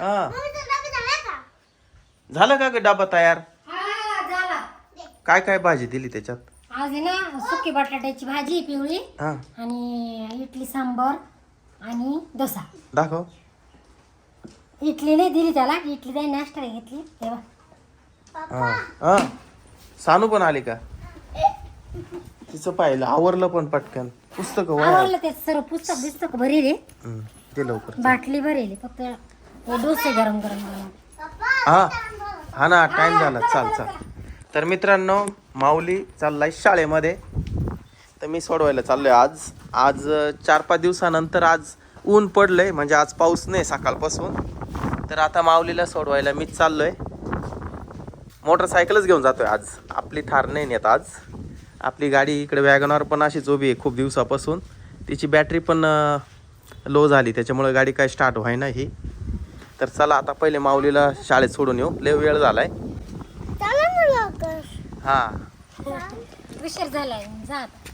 हा. झाला का? ग डबा तयार? हा झाला. काय काय भाजी दिली त्याच्यात? आज आहे ना सुकी बटाट्याची भाजी पिवळी हा. आणि इडली सांबर आणि डोसा. दाखव. इडली नाही दिली त्याला इडली त्याने नाश्ता घेतली. तेव्हा हा. हा. सानू पण आली का? तिचं पाहिलं आवरलं पण पटकन. पुस्तक आवडलं ते सर्व पुस्तक बिस्तक भरेल आहे. ते लवकर. बाटली भरेल आहे. फक्त. हो, डोसे गरम गरम हा हा ना टाइम झाला. चाल चाल. तर मित्रांनो माऊली चाललाय शाळेमध्ये. तर मी सोडवायला चाललोय आज. आज चार पाच दिवसानंतर आज ऊन पडलंय. म्हणजे आज पाऊस नाही सकाळपासून. तर आता माऊलीला सोडवायला मीच चाललोय. मोटरसायकलच घेऊन जातोय आज. आपली थार नाही नेत आज. आपली गाडी इकडे वॅगनवर पण अशीच उभी आहे खूप दिवसापासून. तिची बॅटरी पण लो झाली. त्याच्यामुळे गाडी काय स्टार्ट व्हायना ही. तर चला आता पहिले माऊलीला शाळेत सोडून येऊ. लय वेळ झालाय. हा. उशीर झालाय. जा आता.